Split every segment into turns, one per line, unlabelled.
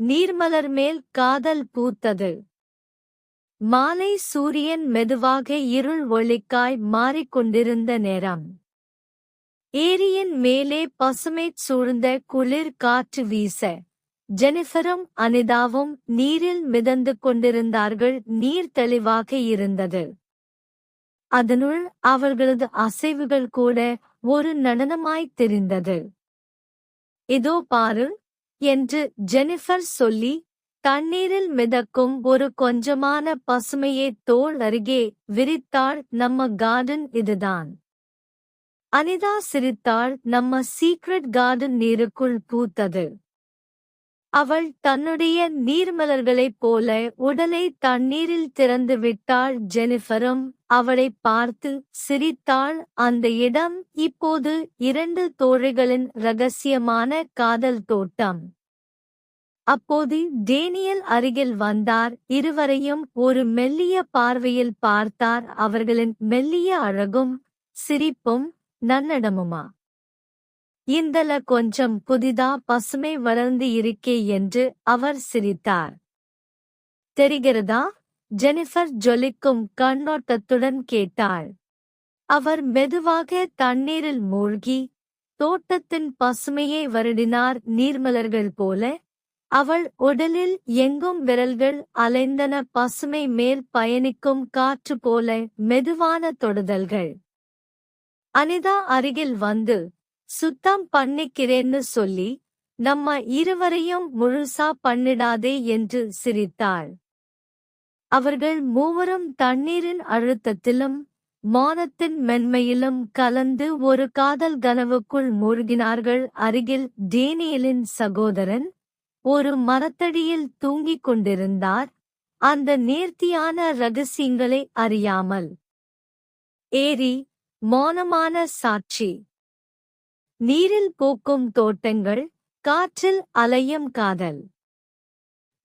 நீர்மலர் மேல் காதல் பூத்தது. மாலை சூரியன் மெதுவாக இருள் ஒளிக்காய் மாறிக்கொண்டிருந்த நேரம். ஏரியின் மேலே பசுமைச் சூழ்ந்த குளிர் காற்று வீச. ஜெனிஃபரும் அனிதாவும் நீரில் மிதந்து கொண்டிருந்தார்கள் நீர் தெளிவாக இருந்தது. அதனுள் அவர்களது அசைவுகள் கூட ஒரு நடனமாய் தெரிந்தது. இதோ பாரு என்று ஜெனிஃபர் சொல்லி தண்ணீரில் மிதக்கும் ஒரு கொஞ்சமான பசுமையை தோள் அருகே விரித்தாள் நம்ம கார்டன் இதுதான். அனிதா சிரித்தாள் நம்ம சீக்ரெட் கார்டன் நீருக்குள் பூத்தது. அவள் தன்னுடைய நீர்மலர்களைப் போல உடலை தண்ணீரில் திறந்து விட்டாள் ஜெனிஃபரும் அவளை பார்த்து சிரித்தாள். அந்த இடம் இப்போது இரண்டு தோழிகளின் ரகசியமான காதல் தோட்டம். அப்போது டேனியல் அருகில் வந்தார். இருவரையும் ஒரு மெல்லிய பார்வையில் பார்த்தார். அவர்களின் மெல்லிய அழகும் சிரிப்பும் நன்னடமுமா? இந்தல கொஞ்சம் புதிதா பசுமை வளர்ந்து இருக்கே என்று அவர் சிரித்தார். தெரிகிறதா? ஜெனிஃபர் ஜொலிக்கும் கண்ணோட்டத்துடன் கேட்டாள். அவர் மெதுவாக தண்ணீரில் மூழ்கி தோட்டத்தின் பசுமையை வருடினார் நீர்மலர்கள் போல அவள் உடலில் எங்கும் விரல்கள் அலைந்தன பசுமை மேல் பயணிக்கும் காற்று போல மெதுவான தொடுதல்கள். அனிதா அருகில் வந்து சுத்தம் பண்ணிக்கிறேன்னு சொல்லி நம்ம இருவரையும் முழுசா பண்ணிடாதே என்று சிரித்தாள். அவர்கள் மூவரும் தண்ணீரின் அழுத்தத்திலும் மானத்தின் மென்மையிலும் கலந்து ஒரு காதல் கனவுக்குள் மூழ்கினார்கள். அருகில் டேனியலின் சகோதரன் ஒரு மரத்தடியில் தூங்கிக் கொண்டிருந்தார். அந்த நேர்த்தியான ரகசியங்களை அறியாமல். ஏரி மௌனமான சாட்சி நீரில் பூக்கும் தோட்டங்கள் காற்றில் அலையும் காதல்.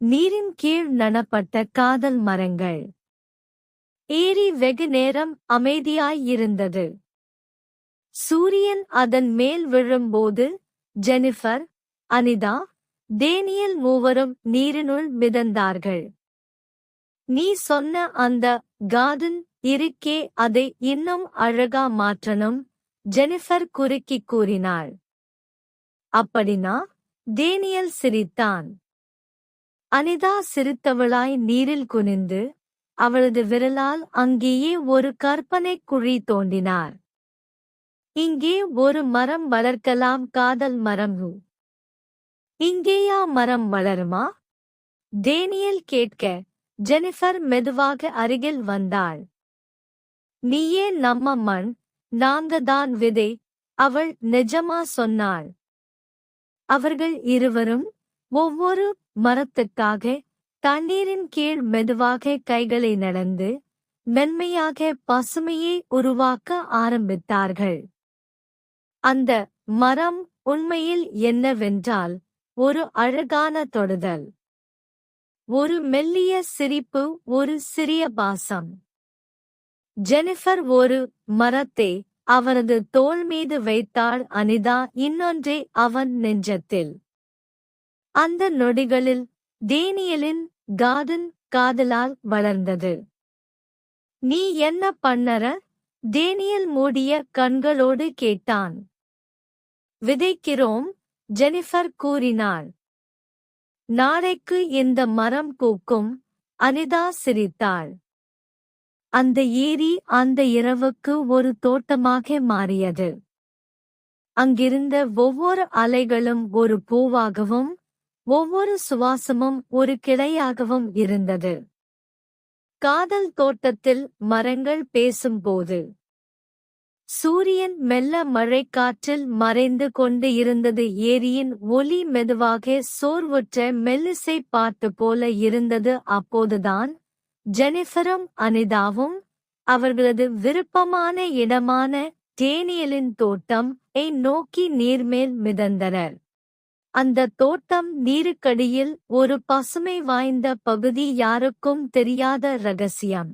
நீரின் கீழ் நடப்பட்ட காதல் மரங்கள். ஏரி வெகு நேரம் அமைதியாய் இருந்தது. சூரியன் அதன் மேல் விழும்போது ஜெனிஃபர் அனிதா டேனியல் மூவரும் நீரினுள் மிதந்தார்கள். நீ சொன்ன அந்த கார்டன் இருக்கே அதை இன்னும் அழகா மாற்றணும். ஜெனிஃபர் குறுக்கி கூறினாள். அப்படினா டேனியல் சிரித்தான். அனிதா சிரித்தவளாய் நீரில் குனிந்து அவளது விரலால் அங்கேயே ஒரு கற்பனை குழி தோண்டினார். இங்கே ஒரு மரம் வளர்க்கலாம் காதல் மரம் இங்கேயா மரம் வளருமா? டேனியல் கேட்க ஜெனிஃபர் மெதுவாக அருகில் வந்தாள். நீயே நம்ம மண் நாங்க தான் விதை அவள் நிஜமா சொன்னாள். அவர்கள் இருவரும் ஒவ்வொரு மரத்துக்காக தண்ணீரின் கீழ் மெதுவாக கைகளை நடந்து மென்மையாக பசுமையை உருவாக்க ஆரம்பித்தார்கள். அந்த மரம் உண்மையில் என்னவென்றால் ஒரு அழகான தொடுதல் ஒரு மெல்லிய சிரிப்பு ஒரு சிறிய பாசம். ஜெனிஃபர் ஒரு மரத்தை அவனது தோள் மீது வைத்தாள் அனிதா இன்னொன்றை அவன் நெஞ்சத்தில். அந்த நொடிகளில் டேனியலின் காதன் காதலால் வளர்ந்தது. நீ என்ன பண்ணற? டேனியல் மூடிய கண்களோடு கேட்டான். விதைக்கிறோம் ஜெனிஃபர் கூறினாள். நாளைக்கு இந்த மரம் பூக்கும் அனிதா சிரித்தாள். அந்த ஏரி அந்த இரவுக்கு ஒரு தோட்டமாக மாறியது. அங்கிருந்த ஒவ்வொரு அலைகளும் ஒரு பூவாகவும் ஒவ்வொரு சுவாசமும் ஒரு கிளையாகவும் இருந்தது. காதல் தோட்டத்தில் மரங்கள் பேசும்போது சூரியன் மெல்ல மழைக்காற்றில் மறைந்து கொண்டு இருந்தது ஏரியின் ஒலி மெதுவாக சோர்வுற்ற மெல்லிசை பாட்டு போல இருந்தது அப்போதுதான் ஜெனிஃபரும் அனிதாவும் அவர்களது விருப்பமான இடமான டேனியலின் தோட்டம் ஐ நோக்கி நீர்மேல் மிதந்தனர். அந்த தோட்டம் நீருக்கடியில் ஒரு பசுமை வாய்ந்த பகுதி யாருக்கும் தெரியாத ரகசியம்.